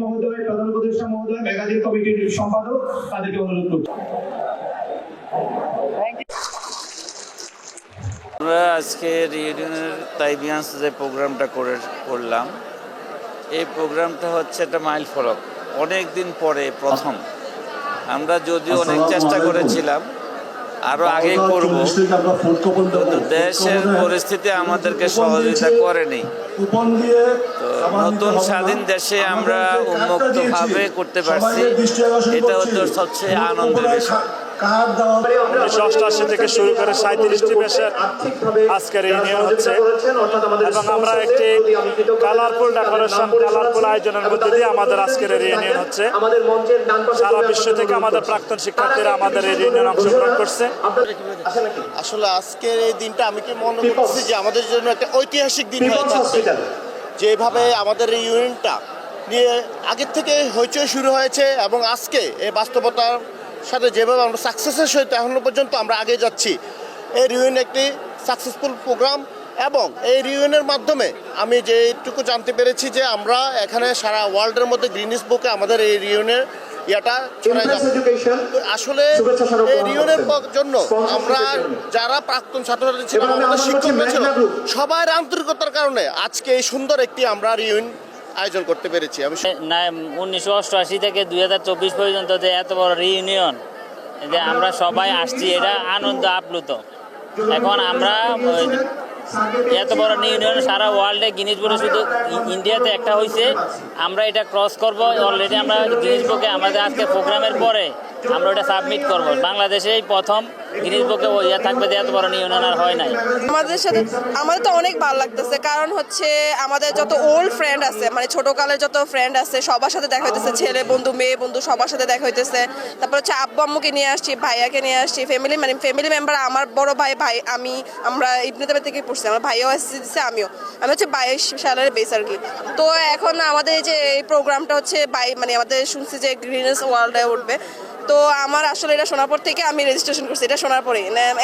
মহোদয় প্রধান উপদেষ্টা মহোদয় ম্যাগাজিন কমিটির সম্পাদক তাদেরকে অনুরোধ করছি। আমরা আজকের রিউনিয়নের তাইবিয়ান্স যে প্রোগ্রামটা করে করলাম এই প্রোগ্রামটা হচ্ছে একটা মাইল ফলক। অনেক দিন পরে প্রথম। আমরা যদিও অনেক চেষ্টা করেছিলাম আরও আগে করব কিন্তু দেশের পরিস্থিতি আমাদেরকে সহযোগিতা করেনি। তো নতুন স্বাধীন দেশে আমরা উন্মুক্তভাবে করতে পারছি। এটা হচ্ছে সবচেয়ে আনন্দের বিষয়। উনিশশো অষ্টআশি থেকে শুরু করে সাঁত্রিশটি পেশার আজকের হচ্ছে। এবং আমরা একটি কালারফুল ডেকোরেশন কালারফুল আয়োজনের মধ্যে দিয়ে আমাদের আজকের এই ইউনিয়ন হচ্ছে। সারা বিশ্ব থেকে আমাদের প্রাক্তন শিক্ষার্থীরা আমাদের এই ইউনিয়ন অংশগ্রহণ করছে। আসলে আজকের এই দিনটা আমি কি মনে করছি যে আমাদের জন্য একটা ঐতিহাসিক দিন হয়ে যাচ্ছে। যেভাবে আমাদের এই ইউনিয়নটা নিয়ে আগের থেকে হইচই শুরু হয়েছে এবং আজকে এই বাস্তবতার সাথে যেভাবে আমরা সাকসেসের সহিত এখনও পর্যন্ত আমরা আগে যাচ্ছি, এই রিউনিয়ন একটি সাকসেসফুল প্রোগ্রাম এবং এই রিউনিয়নের মাধ্যমে আমি যেটুকু জানতে পেরেছি যে আমরা এখানে সারা ওয়ার্ল্ডের মধ্যে গ্রিনিস বুকে আমাদের এই রিউনিয়নের ইয়াটা ছড়ায় যাচ্ছে। তো আসলে এই রিউনের জন্য আমরা যারা প্রাক্তন ছাত্রছাত্রী ছিলাম আমাদের শিক্ষকরা ছিল সবার আন্তরিকতার কারণে আজকে এই সুন্দর একটি আমরা রিউন আয়োজন করতে পেরেছি। আমি উনিশশো অষ্টআশি থেকে দুই হাজার চব্বিশ পর্যন্ত যে এত বড় রিইউনিয়ন যে আমরা সবাই আসছি এটা আনন্দ আপ্লুত। এখন আমরা এত বড় ইউনিয়ন সারা ওয়ার্ল্ডে গিনিজ বুকে শুধু ইন্ডিয়াতে একটা হয়েছে আমরা এটা ক্রস করব। অলরেডি আমরা গিনিজ বুকে আমাদের আজকে প্রোগ্রামের পরে আমরা ওটা সাবমিট করব। বাংলাদেশে এই প্রথম ইয়ে থাকবে বড় ইউনিয়ন আর হয় নাই। আমাদের সাথে আমাদের তো অনেক ভালো লাগতেছে। কারণ হচ্ছে আমাদের যত ওল্ড ফ্রেন্ড আছে মানে যত ফ্রেন্ড আছে, সবার সাথে দেখা হইতেছে। ছেলে বন্ধু, মেয়ে বন্ধু, সবার সাথে দেখা হইতেছে। তারপর হচ্ছে আব্বু আম্মুকে নিয়ে আসছি, ভাইয়াকে নিয়ে আসছি ফ্যামিলি মানে ফ্যামিলি মেম্বার আমার বড় ভাই ভাই, আমি, আমরা ইবনেতাবাদ থেকে পড়ছি। আমার ভাইও এসেছে দিচ্ছে আমিও। আমি হচ্ছে বাইশ সালের বেস আর কি। তো এখন আমাদের যে এই প্রোগ্রামটা হচ্ছে বাই মানে আমাদের শুনছি যে গ্রিনেস ওয়ার্ল্ডে উঠবে। তো আমার আসলে এটা শোনার পর থেকে আমি রেজিস্ট্রেশন করছি, এটা শোনার পরে।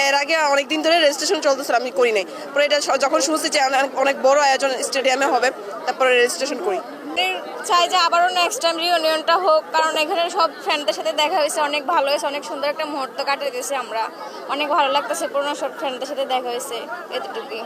এর আগে অনেক দিন ধরে রেজিস্ট্রেশন চলতেছিল, আমি করি নাই। পরে এটা যখন শুনছি যে অনেক বড় আয়োজন স্টেডিয়ামে হবে, তারপরে রেজিস্ট্রেশন করি। চাই যে আবারও নেক্সট টাইম রিউনিয়নটা হোক, কারণ এখানে সব ফ্রেন্ডদের সাথে দেখা হয়েছে, অনেক ভালো হয়েছে, অনেক সুন্দর একটা মুহূর্ত কাটিয়ে দিয়েছি আমরা। অনেক ভালো লাগতেছে পুরোনো সব ফ্রেন্ডদের সাথে দেখা হয়েছে, এতটুকুই।